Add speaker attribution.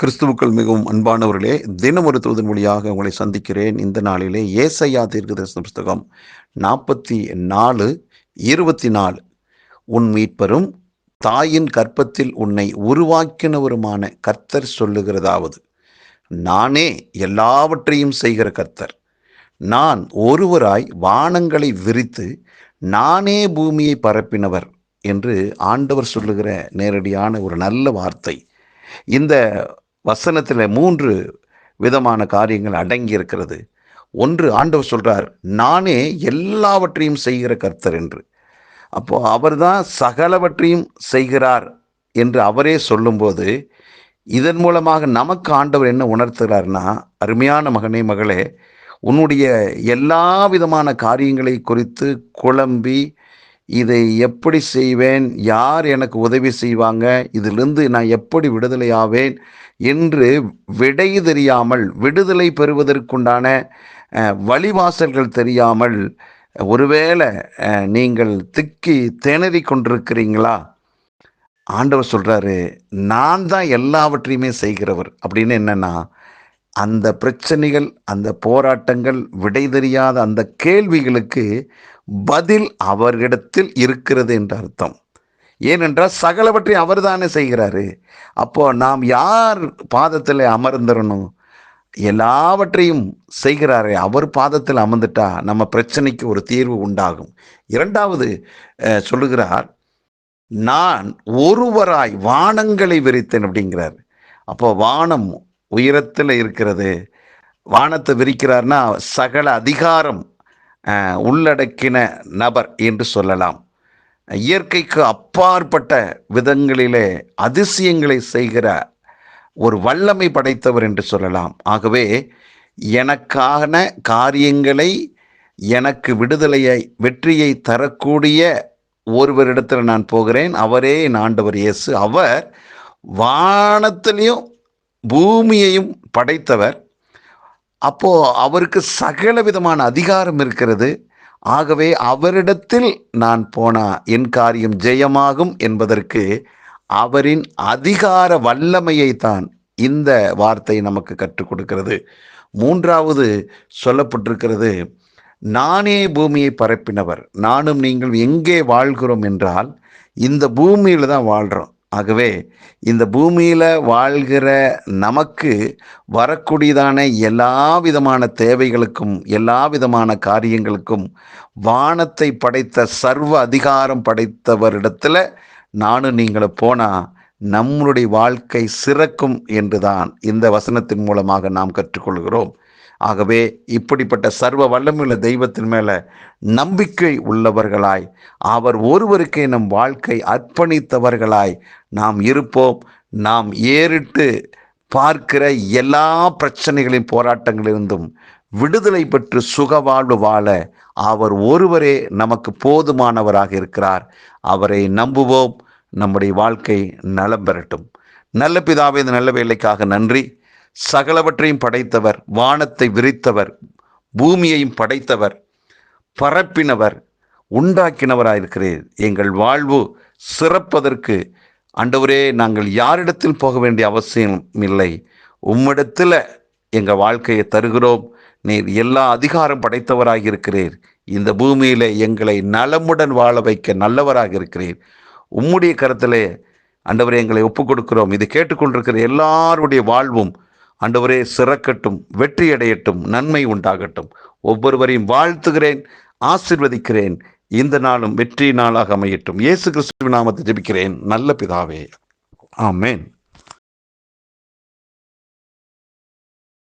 Speaker 1: கிறிஸ்துவுக்கள் மிகவும் அன்பானவர்களே தினம் ஒரு தூதன் மொழியாக உங்களை சந்திக்கிறேன். இந்த நாளிலே ஏசையா தீர்க்கதரிசன புஸ்தகம் நாற்பத்தி நாலு இருபத்தி நாலு உன் மீட்பரும் தாயின் கற்பத்தில் உன்னை உருவாக்கினவருமான கர்த்தர் சொல்லுகிறதாவது நானே எல்லாவற்றையும் செய்கிற கர்த்தர். நான் ஒருவராய் வானங்களை விரித்து நானே பூமியை பரப்பினவர் என்று ஆண்டவர் சொல்லுகிற நேரடியான ஒரு நல்ல வார்த்தை. இந்த வசனத்தில் மூன்று விதமான காரியங்கள் அடங்கி இருக்கிறது ஒன்று ஆண்டவர் சொல்கிறார் நானே எல்லாவற்றையும் செய்கிற கர்த்தர் என்று. அப்போ அவர்தான் சகலவற்றையும் செய்கிறார் என்று அவரே சொல்லும்போது இதன் மூலமாக நமக்கு ஆண்டவர் என்ன உணர்த்துகிறார்னா அருமையான மகனே மகளே உன்னுடைய எல்லா விதமான காரியங்களை குறித்து குழம்பி இதை எப்படி செய்வேன்? யார் எனக்கு உதவி செய்வாங்க? இதிலிருந்து நான் எப்படி விடுதலை ஆவேன் என்று விடை தெரியாமல் விடுதலை பெறுவதற்குண்டான வழிவாசல்கள் தெரியாமல் ஒருவேளை நீங்கள் திக்கி திணறி கொண்டிருக்கிறீங்களா? ஆண்டவர் சொல்கிறாரு நான் தான் எல்லாவற்றையுமே செய்கிறவர். அப்படின்னு என்னன்னா அந்த பிரச்சனைகள் அந்த போராட்டங்கள் விடை தெரியாத அந்த கேள்விகளுக்கு பதில் அவரிடத்தில் இருக்கிறது என்று அர்த்தம். ஏனென்றால் சகலவற்றை அவர்தானே செய்கிறாரு. அப்போது நாம் யார் பாதத்தில் அமர்ந்துடணும் எல்லாவற்றையும் செய்கிறாரே அவர் பாதத்தில் அமர்ந்துட்டா நம்ம பிரச்சனைக்கு ஒரு தீர்வு உண்டாகும். இரண்டாவது சொல்லுகிறார் நான் ஒருவராய் வானங்களை விரித்தேன் அப்படிங்கிறார். அப்போ வானம் உயரத்தில் இருக்கிறது. வானத்தை விரிக்கிறார்னா சகல அதிகாரம் உள்ளடக்கின நபர் என்று சொல்லலாம். இயற்கைக்கு அப்பாற்பட்ட விதங்களிலே அதிசயங்களை செய்கிற ஒரு வல்லமை படைத்தவர் என்று சொல்லலாம். ஆகவே எனக்கான காரியங்களை எனக்கு விடுதலையை வெற்றியை தரக்கூடிய ஒருவரிடத்தில் நான் போகிறேன். அவரே என் ஆண்டவர் இயேசு. அவர் வானத்திலையும் பூமியையும் படைத்தவர். அப்போ அவருக்கு சகல விதமான அதிகாரம் இருக்கிறது. ஆகவே அவரிடத்தில் நான் போனா என் காரியம் ஜெயமாகும் என்பதற்கு அவரின் அதிகார வல்லமையை தான் இந்த வார்த்தை நமக்கு கற்றுக் கொடுக்கிறது. மூன்றாவது சொல்லப்பட்டிருக்கிறது நானே பூமியை பரப்பினவர். நானும் நீங்கள் எங்கே வாழ்கிறோம்? என்றால் இந்த பூமியில் தான் வாழ்கிறோம் ஆகவே இந்த பூமியில் வாழ்கிற நமக்கு வரக்கூடியதான எல்லா விதமான தேவைகளுக்கும் எல்லா விதமான காரியங்களுக்கும் வானத்தை படைத்த சர்வ அதிகாரம் படைத்தவரிடத்தில் நானும் நீங்களும் போனால் நம்மளுடைய வாழ்க்கை சிறக்கும் என்றுதான் இந்த வசனத்தின் மூலமாக நாம் கற்றுக்கொள்கிறோம். ஆகவே இப்படிப்பட்ட சர்வ வல்லமுள்ள தெய்வத்தின் மேலே நம்பிக்கை உள்ளவர்களாய் அவர் ஒருவருக்கே நம் வாழ்க்கை அர்ப்பணித்தவர்களாய் நாம் இருப்போம். நாம் ஏறிட்டு பார்க்கிற எல்லா பிரச்சனைகளின் போராட்டங்களிலிருந்தும் விடுதலை பெற்று சுக வாழ்வு வாழ அவர் ஒருவரே நமக்கு போதுமானவராக இருக்கிறார். அவரை நம்புவோம். நம்முடைய வாழ்க்கை நலம் பெறட்டும். நல்ல பிதாவே இந்த நல்ல வேலைக்காக நன்றி. சகலவற்றையும் படைத்தவர் வானத்தை விரித்தவர் பூமியையும் படைத்தவர் பரப்பினவர் உண்டாக்கினவராயிருக்கிறீர். எங்கள் வாழ்வு சிறப்பதற்கு அண்டவரே நாங்கள் யாரிடத்தில் போக வேண்டிய அவசியம் இல்லை உம்மிடத்தில் எங்கள் வாழ்க்கையை தருகிறோம். நீர் எல்லா அதிகாரம் படைத்தவராக இருக்கிறீர் இந்த பூமியில் எங்களை நலமுடன் வாழ வைக்க நல்லவராக இருக்கிறீர் உம்முடைய கருத்திலே ஆண்டவரே எங்களை ஒப்புக் கொடுக்கிறோம் இது கேட்டுக்கொண்டிருக்கிற எல்லாருடைய வாழ்வும் ஆண்டவரே சிறக்கட்டும் வெற்றியடையட்டும் நன்மை உண்டாகட்டும். ஒவ்வொருவரையும் வாழ்த்துகிறேன் ஆசிர்வதிக்கிறேன். இந்த நாளும் வெற்றி நாளாக அமையட்டும். இயேசு கிறிஸ்துவின் நாமத்தை ஜெபிக்கிறேன். நல்ல பிதாவே. ஆமேன்.